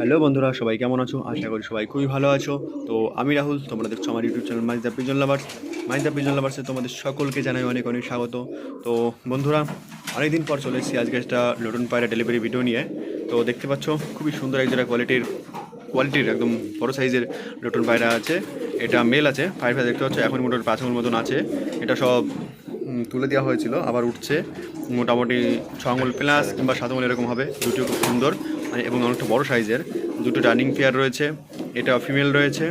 Hello বন্ধুরা, সবাই কেমন আছো? আশা করি সবাই খুবই ভালো আছো। তো আমি রাহুল, তোমরা দেখছ আমার YouTube channel mize the pigeon lovers. Mize the pigeon লাভার্সে তোমাদের সকলকে জানাই অনেক অনেক স্বাগত। তো বন্ধুরা, অনেকদিন পর চলে এসেছি আজকে একটা লটন পায়রা ডেলিভারি ভিডিও নিয়ে। তো দেখতে পাচ্ছ, খুবই সুন্দর এক কোয়ালিটির কোয়ালিটির একদম বড় সাইজের লটন পায়রা আছে। এটা মেল আছে পায়রা দেখতে পাচ্ছ, এখন মোটামুটি পাঁচ মতন আছে। এটা সব তুলে দেওয়া হয়েছিল, আবার উঠছে। মোটামুটি ছ আঙুল প্লাস কিংবা সাত আঙুল এরকম হবে দুটিও খুব সুন্দর। এবং অনেকটা বড় সাইজের। দুটো রানিং পেয়ার রয়েছে এটা ফিমেল রয়েছে।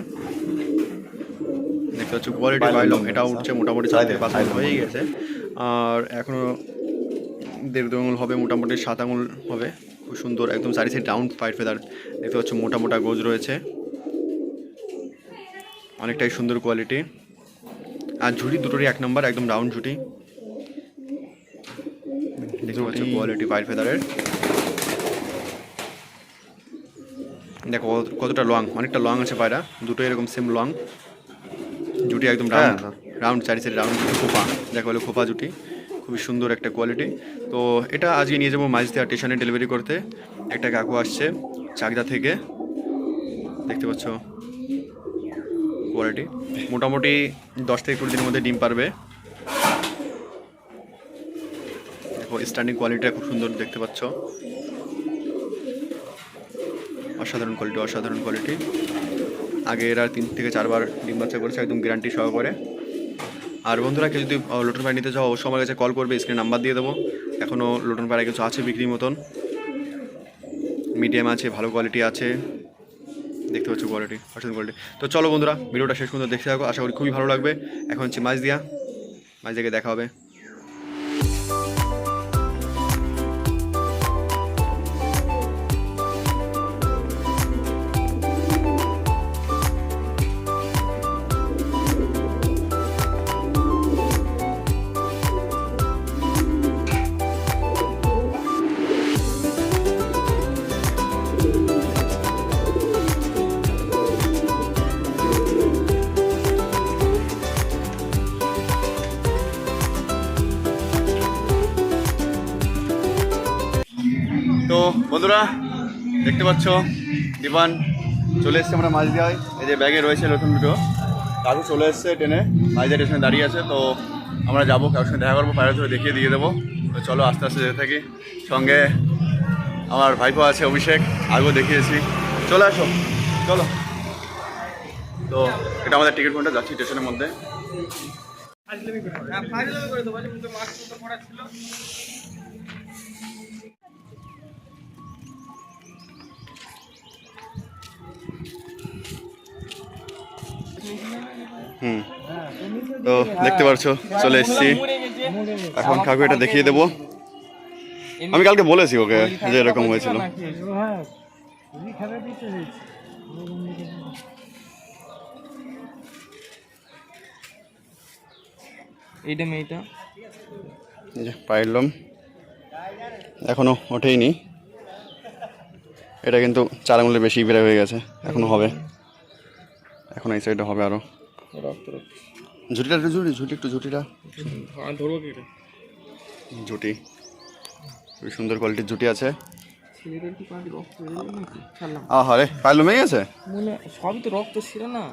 দেখতে পাচ্ছ কোয়ালিটি বাইলম এটা উঠছে মোটামুটি চার থেকে পাঁচ আঙুল হয়েই গেছে। আর এখনও দেড় দু আঙুল হবে মোটামুটি সাত আঙুল হবে। খুব সুন্দর একদম চারি সাইড রাউন্ড ফাইট ফেদার দেখতে পাচ্ছ মোটা মোটা গোজ রয়েছে। অনেকটাই সুন্দর কোয়ালিটি আর ঝুড়ি দুটোরই এক নম্বর একদম রাউন্ড ঝুটি দেখতে পাচ্ছ কোয়ালিটি পায়ের ফেদারের দেখো কতটা লং অনেকটা লং আছে পায়রা দুটো এরকম সেম লং। জুটি একদম রাউন্ড রাউন্ড চারি সাইড রাউন্ড খোপা দেখো হলো খোপা জুটি খুবই সুন্দর একটা কোয়ালিটি তো এটা আজকে নিয়ে যাব মাঝদিয়া স্টেশনে ডেলিভারি করতে। একটা কাকু আসছে চাকদা থেকে দেখতে পাচ্ছ কোয়ালিটি মোটামুটি দশ থেকে কুড়ি দিনের মধ্যে ডিম পারবে। দেখো স্ট্যান্ডিং কোয়ালিটিটা খুব সুন্দর দেখতে পাচ্ছ। অসাধারণ কোয়ালিটি অসাধারণ কোয়ালিটি আগে এরা তিন থেকে চারবার ডিম বাচ্চা করেছে, একদম গ্যারান্টি সহকারে। আর বন্ধুরা, কেউ যদি লোটন পাড়া নিতে চাও, অবশ্যই আমার কাছে কল করবে স্ক্রিনে নাম্বার দিয়ে দেবো। এখনও লোটন পাড়ায় কিছু আছে বিক্রির মতন। মিডিয়াম আছে, ভালো কোয়ালিটি আছে। দেখতে পাচ্ছ কোয়ালিটি অসাধারণ কোয়ালিটি তো চলো বন্ধুরা, ভিডিওটা শেষ পর্যন্ত দেখতে থাকো, আশা করি খুবই ভালো লাগবে। এখন হচ্ছে মাছ দিয়া, মাছ দিকে দেখা হবে। তো বন্ধুরা, দেখতে পাচ্ছ, দিবান চলে এসছে আমরা মাছ দেওয়ায় এই যে ব্যাগে রয়েছে নতুন দুটো। কাকু চলে এসছে ট্রেনে মাঝদিয়া স্টেশনে দাঁড়িয়ে আছে, তো আমরা যাব, কারোর সঙ্গে দেখা করব, পায়রা ধরে দেখিয়ে দিয়ে দেবো। তো চলো আস্তে আস্তে যেতে থাকি। সঙ্গে আমার ভাইপো আছে, অভিষেক, আগেও দেখিয়েছি। চলে আসো, চলো। তো এটা আমাদের টিকিট কাউন্টার যাচ্ছি স্টেশনের মধ্যে। হুম। তো দেখতে পারছ চলে এসেছি। এখন কাকু এটা দেখিয়ে দেবো। আমি কালকে বলেছি ওকে যে এরকম হয়েছিল। এইটা মেয়েটা? এই যে পায়ের লোম। এখনও ওঠেইনি। এটা কিন্তু চার আঙুলের বেশি বেড়ে হয়ে গেছে। এখনও হবে। এখন এই সাইডে হবে আরও। রক্ত রক্ত ঝুটিটা একটু ঝুটি ঝুটি একটু ঝুটিটা। আর ধরবো কি রে? ঝুটি। খুবই সুন্দর কোয়ালিটির ঝুটি আছে। লোমে গেছে? মনে সবই তো রক্ত ছিল না।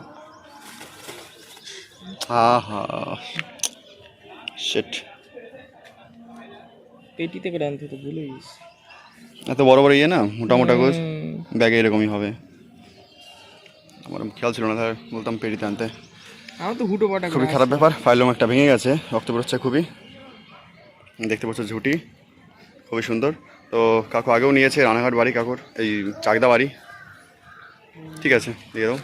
আহা। সেট পেটি থেকে আনতে তো ভুলে গেছি। এত বড় বড় ইয়ে না মোটা মোটা গোছ। ব্যাগে এরকমই হবে। আমার খেয়াল ছিল না তাহলে বলতাম পেরিতে আনতে। আমার তো হুটো পাটা খুবই খারাপ ব্যাপার ফাইলম একটা ভেঙে গেছে রক্ত বেরোচ্ছে খুবই। দেখতে পাচ্ছ ঝুটি খুবই সুন্দর। তো কাকু আগেও নিয়েছে রানাঘাট বাড়ি কাকুর এই চাকদা বাড়ি। ঠিক আছে দিয়ে দাও।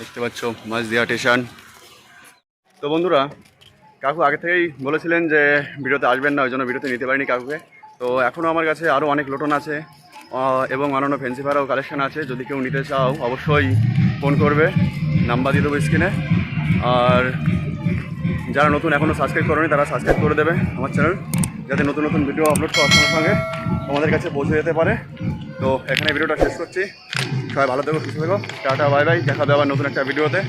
দেখতে পাচ্ছ মাঝদিয়া স্টেশন তো বন্ধুরা কাকু আগে থেকেই বলেছিলেন যে ভিডিওতে আসবেন না ওই জন্য ভিডিওতে নিতে পারিনি কাকুকে। তো এখনও আমার কাছে আরও অনেক লোটন আছে এবং অন্যান্য ফেন্সি ভাড়াও কালেকশন আছে। যদি কেউ নিতে চাও, অবশ্যই ফোন করবে নাম্বার দিয়ে দেবো স্ক্রিনে আর যারা নতুন এখনও সাবস্ক্রাইব করেনি, তারা সাবস্ক্রাইব করে দেবে আমার চ্যানেল যাতে নতুন নতুন ভিডিও আপলোড করার সঙ্গে সঙ্গে তোমাদের কাছে পৌঁছে যেতে পারে। তো এখানে ভিডিওটা শেষ করছি। সবাই ভালো থেকো, সুস্থ থেকো। টাটা বাই বাই দেখা হবে আবার নতুন একটা ভিডিওতে